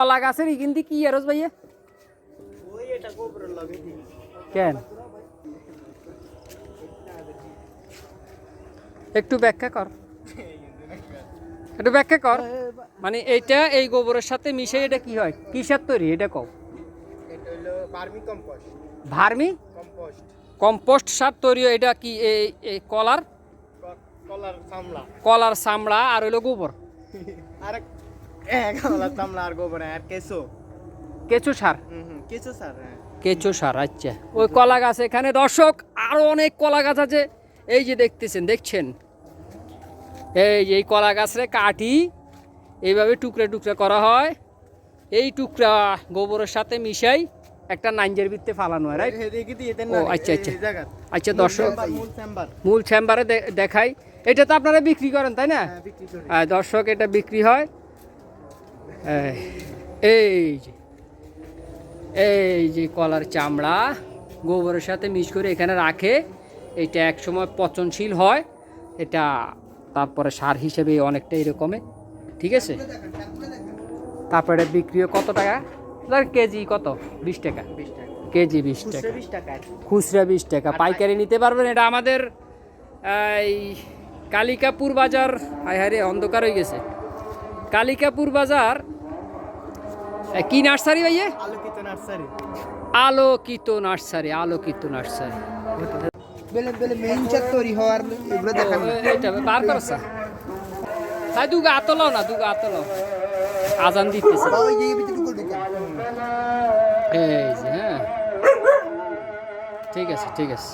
কলা গাছের ইগিন দি কি আরস ভাইয়া? ওই এটা গোবরের লগে কেন? একটু ব্যাখ্যা কর। একটু ব্যাখ্যা কর। মানে এইটা এই গোবরের সাথে মিশে এটা কি হয়? কিসের তৈরি? এটা কও। Vermi compost. সার তৈরি এটা কি? এই কলার? কলার চামড়া। আর হইল গোবর। আর আর গোবর আর কেঁচো। কেঁচু সার? কেঁচো স্যার হ্যাঁ। কেঁচু সার আচ্ছা। ওই কলা গাছ এখানে দর্শক আরও অনেক কলা গাছ আছে। এই যে দেখতেছেন দেখছেন? এই যে এই কলা গাছরে কাটি এইভাবে টুকরা টুকরা করা হয়। এই টুকরা গোবরের সাথে মিশাই একটা নাঞ্জের ভিত্তে ফালানো হয় রাইট ও, আচ্ছা, আচ্ছা। আচ্ছা দর্শক। মূল চেম্বার। মূল চেম্বারে দেখাই। এটা তো আপনারা বিক্রি করেন তাই না? হ্যাঁ দর্শক এটা বিক্রি হয়। এই- এই যে এই যে কলার চামড়া গোবরের সাথে মিশ করে এখানে রাখে এটা এক সময় পচনশীল হয় এটা তারপরে সার হিসেবে অনেকটা এরকমে ঠিক আছে? তারপরে বিক্রিও কত টাকা? ধর কেজি কত? বিশ টাকা। কেজি বিশ টাকা। খুচরা বিশ টাকা খুচরা বিশ টাকা। পাইকারি নিতে পারবেন এটা আমাদের এই কালিকাপুর বাজার হায় হায় রে অন্ধকার হয়ে গেছে। কালিকাপুর বাজার। কি নার্সারি ভাইয়ে? আলোকিত নার্সারি। আলোকিত নার্সারি আলোকিত নার্সারি। বেলে বেলে মেইন চার তৈরি হওয়ার এগুলো দেখান এটা বার করছা তাই দুগা আতলাও না দুগা আতলাও আজান দিতেছে। ওই যে এই যে হ্যাঁ। ঠিক আছে ঠিক আছে।